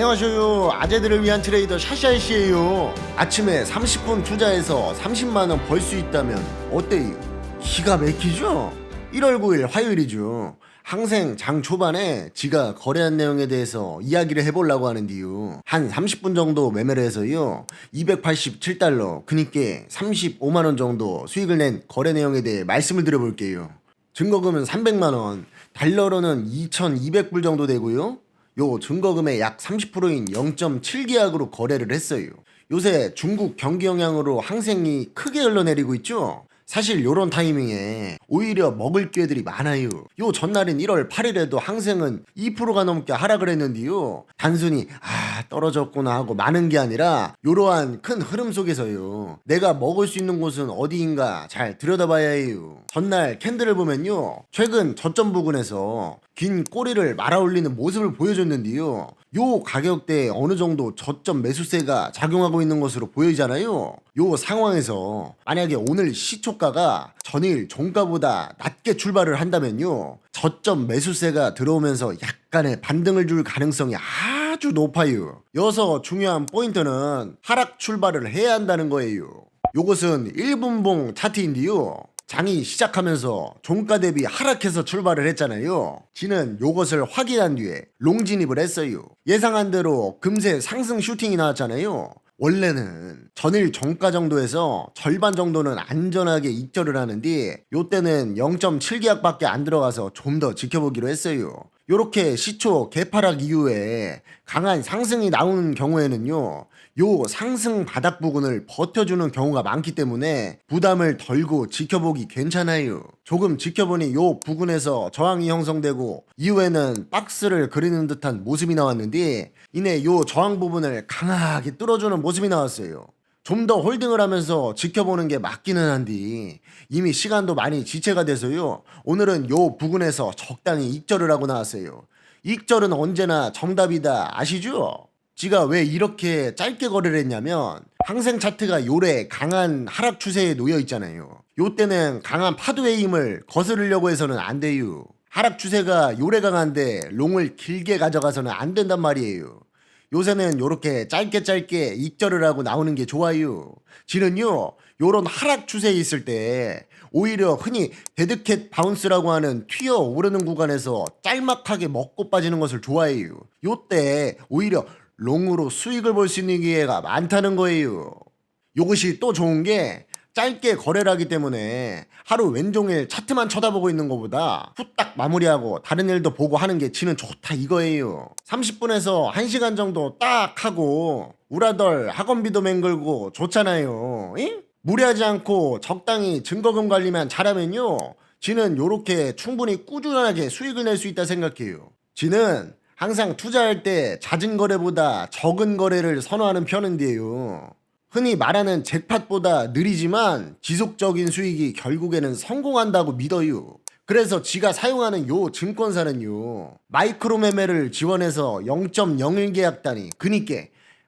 안녕하세요. 아재들을 위한 트레이더 샤샤이 씨예요. 아침에 30분 투자해서 30만 원 벌 수 있다면 어때요? 기가 막히죠? 1월 9일 화요일이죠. 항생 장 초반에 지가 거래한 내용에 대해서 이야기를 해보려고 하는데요. 한 30분 정도 매매를 해서요. 287달러, 그니까 35만원 정도 수익을 낸 거래 내용에 대해 말씀을 드려볼게요. 증거금은 300만원, 달러로는 2200불 정도 되고요. 요 증거금의 약 30%인 0.7계약으로 거래를 했어요. 요새 중국 경기 영향으로 항생이 크게 흘러내리고 있죠? 사실 요런 타이밍에 오히려 먹을 기회들이 많아요. 요 전날인 1월 8일에도 항생은 2%가 넘게 하락을 했는데요. 단순히 아 떨어졌구나 하고 많은 게 아니라 요러한 큰 흐름 속에서요. 내가 먹을 수 있는 곳은 어디인가 잘 들여다봐야 해요. 전날 캔들을 보면요. 최근 저점 부근에서 긴 꼬리를 말아 올리는 모습을 보여줬는데요. 요 가격대에 어느 정도 저점 매수세가 작용하고 있는 것으로 보이잖아요. 요 상황에서 만약에 오늘 시초가가 전일 종가보다 낮게 출발을 한다면요. 저점 매수세가 들어오면서 약간의 반등을 줄 가능성이 아주 높아요. 여기서 중요한 포인트는 하락 출발을 해야 한다는 거예요. 요것은 1분봉 차트인데요. 장이 시작하면서 종가 대비 하락해서 출발을 했잖아요. 지는 요것을 확인한 뒤에 롱 진입을 했어요. 예상한 대로 금세 상승 슈팅이 나왔잖아요. 원래는 전일 종가 정도에서 절반 정도는 안전하게 익절을 하는데 요때는 0.7계약밖에 안 들어가서 좀 더 지켜보기로 했어요. 요렇게 시초 개파락 이후에 강한 상승이 나오는 경우에는요. 요 상승 바닥 부근을 버텨주는 경우가 많기 때문에 부담을 덜고 지켜보기 괜찮아요. 조금 지켜보니 요 부근에서 저항이 형성되고 이후에는 박스를 그리는 듯한 모습이 나왔는데 이내 요 저항 부분을 강하게 뚫어주는 모습이 나왔어요. 좀 더 홀딩을 하면서 지켜보는 게 맞기는 한데 이미 시간도 많이 지체가 돼서요. 오늘은 요 부근에서 적당히 익절을 하고 나왔어요. 익절은 언제나 정답이다 아시죠? 지가 왜 이렇게 짧게 거래를 했냐면 항생 차트가 요래 강한 하락 추세에 놓여 있잖아요. 요때는 강한 파도의 힘을 거스르려고 해서는 안 돼요. 하락 추세가 요래 강한데 롱을 길게 가져가서는 안 된단 말이에요. 요새는 요렇게 짧게 짧게 익절을 하고 나오는 게 좋아요. 지는요, 요런 하락 추세에 있을 때 오히려 흔히 데드캣 바운스라고 하는 튀어 오르는 구간에서 짤막하게 먹고 빠지는 것을 좋아해요. 요때 오히려 롱으로 수익을 볼 수 있는 기회가 많다는 거예요. 요것이 또 좋은 게 짧게 거래를 하기 때문에 하루 왼종일 차트만 쳐다보고 있는 것보다 후딱 마무리하고 다른 일도 보고 하는 게 지는 좋다 이거예요. 30분에서 1시간 정도 딱 하고 우라덜 학원비도 맹글고 좋잖아요. 잉? 무리하지 않고 적당히 증거금 관리만 잘하면요. 지는 요렇게 충분히 꾸준하게 수익을 낼 수 있다 생각해요. 지는 항상 투자할 때 잦은 거래보다 적은 거래를 선호하는 편인데요. 흔히 말하는 잭팟보다 느리지만 지속적인 수익이 결국에는 성공한다고 믿어요. 그래서 지가 사용하는 요 증권사는요. 마이크로 매매를 지원해서 0.01 계약 단위, 그니까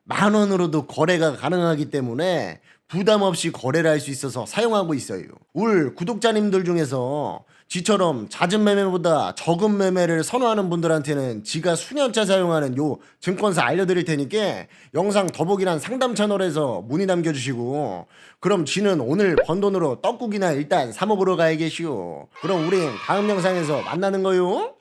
만 원으로도 거래가 가능하기 때문에 부담 없이 거래를 할 수 있어서 사용하고 있어요. 울 구독자님들 중에서 지처럼 잦은 매매보다 적은 매매를 선호하는 분들한테는 지가 수년째 사용하는 요 증권사 알려드릴 테니까 영상 더보기란 상담 채널에서 문의 남겨주시고 그럼 지는 오늘 번 돈으로 떡국이나 일단 사 먹으러 가야겠시오. 그럼 우린 다음 영상에서 만나는 거요.